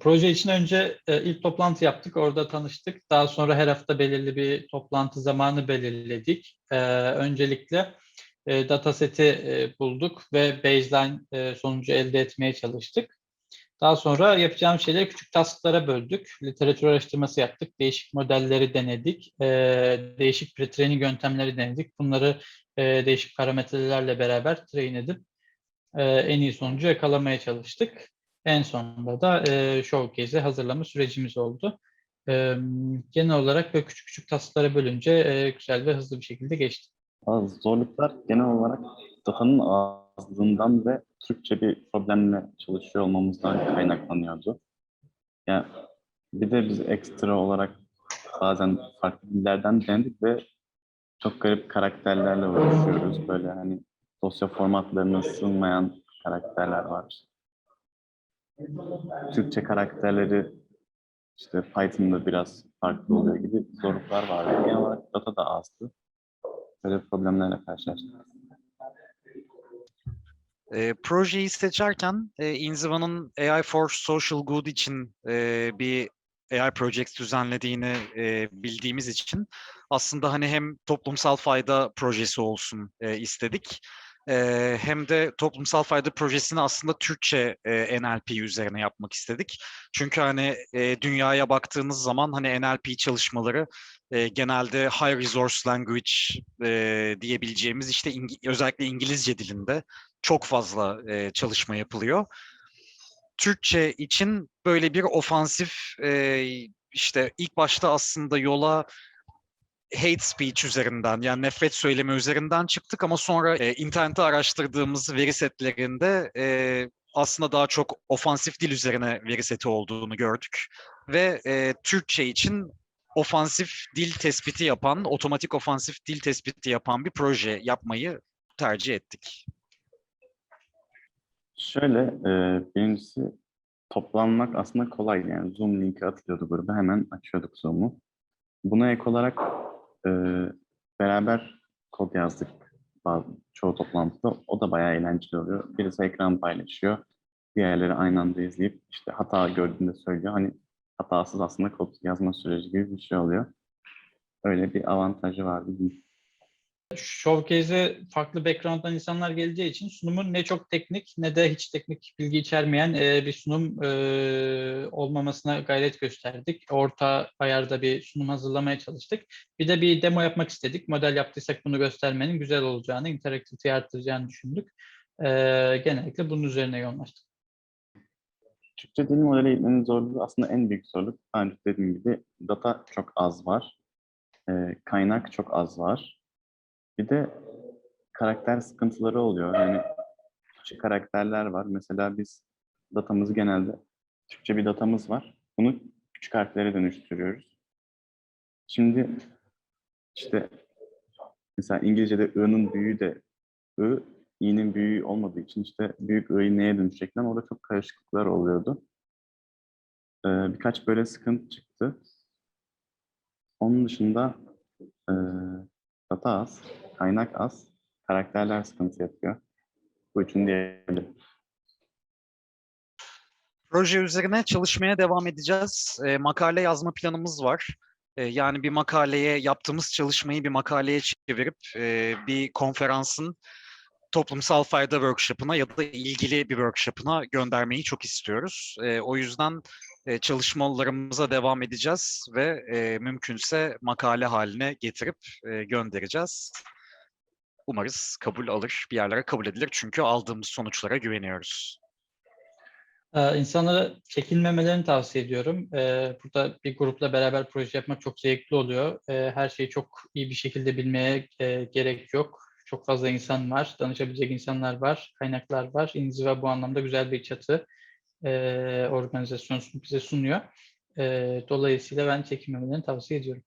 Proje için önce e, ilk toplantı yaptık, orada tanıştık. Daha sonra her hafta belirli bir toplantı zamanı belirledik. E, Öncelikle e, dataseti bulduk ve baseline sonucu elde etmeye çalıştık. Daha sonra yapacağım şeyleri küçük tasklara böldük. Literatür araştırması yaptık, değişik modelleri denedik, değişik pre-training yöntemleri denedik. Bunları değişik parametrelerle beraber train edip en iyi sonucu yakalamaya çalıştık. En sonunda da e, showcase'e hazırlama sürecimiz oldu. E, genel olarak böyle küçük küçük tasklara bölünce e, güzel ve hızlı bir şekilde geçti. Zorluklar genel olarak datanın azlığından ve Türkçe bir problemle çalışıyor olmamızdan kaynaklanıyordu. Yani bir de biz ekstra olarak bazen farklı dillerden denedik ve çok garip karakterlerle uğraşıyoruz. Böyle hani dosya formatlarına sığmayan karakterler var. Türkçe karakterleri işte Python'da biraz farklı oluyor gibi zorluklar vardı. Genel olarak data da azdı. Böyle problemlerle karşılaştık. E, projeyi seçerken e, Inziva'nın AI for Social Good için e, bir AI Project düzenlediğini e, bildiğimiz için aslında hani hem toplumsal fayda projesi olsun e, istedik. Hem de toplumsal fayda projesini aslında Türkçe NLP üzerine yapmak istedik. Çünkü hani dünyaya baktığınız zaman hani NLP çalışmaları genelde high resource language e, diyebileceğimiz işte özellikle İngilizce dilinde çok fazla çalışma yapılıyor. Türkçe için böyle bir ofansif işte ilk başta aslında yola hate speech üzerinden yani nefret söylemi üzerinden çıktık ama sonra e, internette araştırdığımız veri setlerinde e, aslında daha çok ofansif dil üzerine veri seti olduğunu gördük ve e, Türkçe için ofansif dil tespiti yapan, otomatik ofansif dil tespiti yapan bir proje yapmayı tercih ettik. Şöyle, e, birincisi toplanmak aslında kolaydı. Yani Zoom linki atılıyordu gruba, hemen açıyorduk Zoom'u. Buna ek olarak e, beraber kod yazdık çoğu toplantıda. O da bayağı eğlenceli oluyor. Birisi ekran paylaşıyor, diğerleri aynı anda izleyip işte hata gördüğünde söylüyor. Hani hatasız aslında kod yazma süreci gibi bir şey oluyor. Öyle bir avantajı vardı. diyeyim. Showcase'e farklı background'dan insanlar geleceği için sunumun ne çok teknik ne de hiç teknik bilgi içermeyen e, bir sunum e, olmamasına gayret gösterdik. Orta ayarda bir sunum hazırlamaya çalıştık. Bir de bir demo yapmak istedik. Model yaptıysak bunu göstermenin güzel olacağını, interaktiviteyi arttıracağını düşündük. E, genellikle bunun üzerine yoğunlaştık. Türkçe dil modeli eğitmenin zorluğu aslında en büyük zorluk. Daha dediğim gibi data çok az var. Ee, kaynak çok az var. Bir de karakter sıkıntıları oluyor. Yani Türkçe karakterler var. Mesela biz datamızı genelde Türkçe bir datamız var. Bunu küçük harflere dönüştürüyoruz. Şimdi işte mesela İngilizce'de I'nın büyüğü de I, i'nin büyüğü olmadığı için işte büyük i'yi neye dönüşecekler orada çok karışıklıklar oluyordu. Ee, birkaç böyle sıkıntı çıktı. Onun dışında e, data az, kaynak az, karakterler sıkıntı yapıyor. Bu üçünü diyebilirim. Proje üzerine çalışmaya devam edeceğiz. E, makale yazma planımız var. E, yani bir makaleye yaptığımız çalışmayı bir makaleye çevirip e, bir konferansın toplumsal fayda workshop'ına ya da ilgili bir workshop'ına göndermeyi çok istiyoruz. E, o yüzden e, çalışmalarımıza devam edeceğiz ve e, mümkünse makale haline getirip e, göndereceğiz. Umarız kabul alır, bir yerlere kabul edilir çünkü aldığımız sonuçlara güveniyoruz. Ee, insanlara çekinmemelerini tavsiye ediyorum. Ee, burada bir grupla beraber proje yapmak çok zevkli oluyor. Ee, her şeyi çok iyi bir şekilde bilmeye e, gerek yok. Çok fazla insan var, danışabilecek insanlar var, kaynaklar var. İnziva bu anlamda güzel bir çatı e, organizasyon bize sunuyor. E, dolayısıyla ben çekinmemelerini tavsiye ediyorum.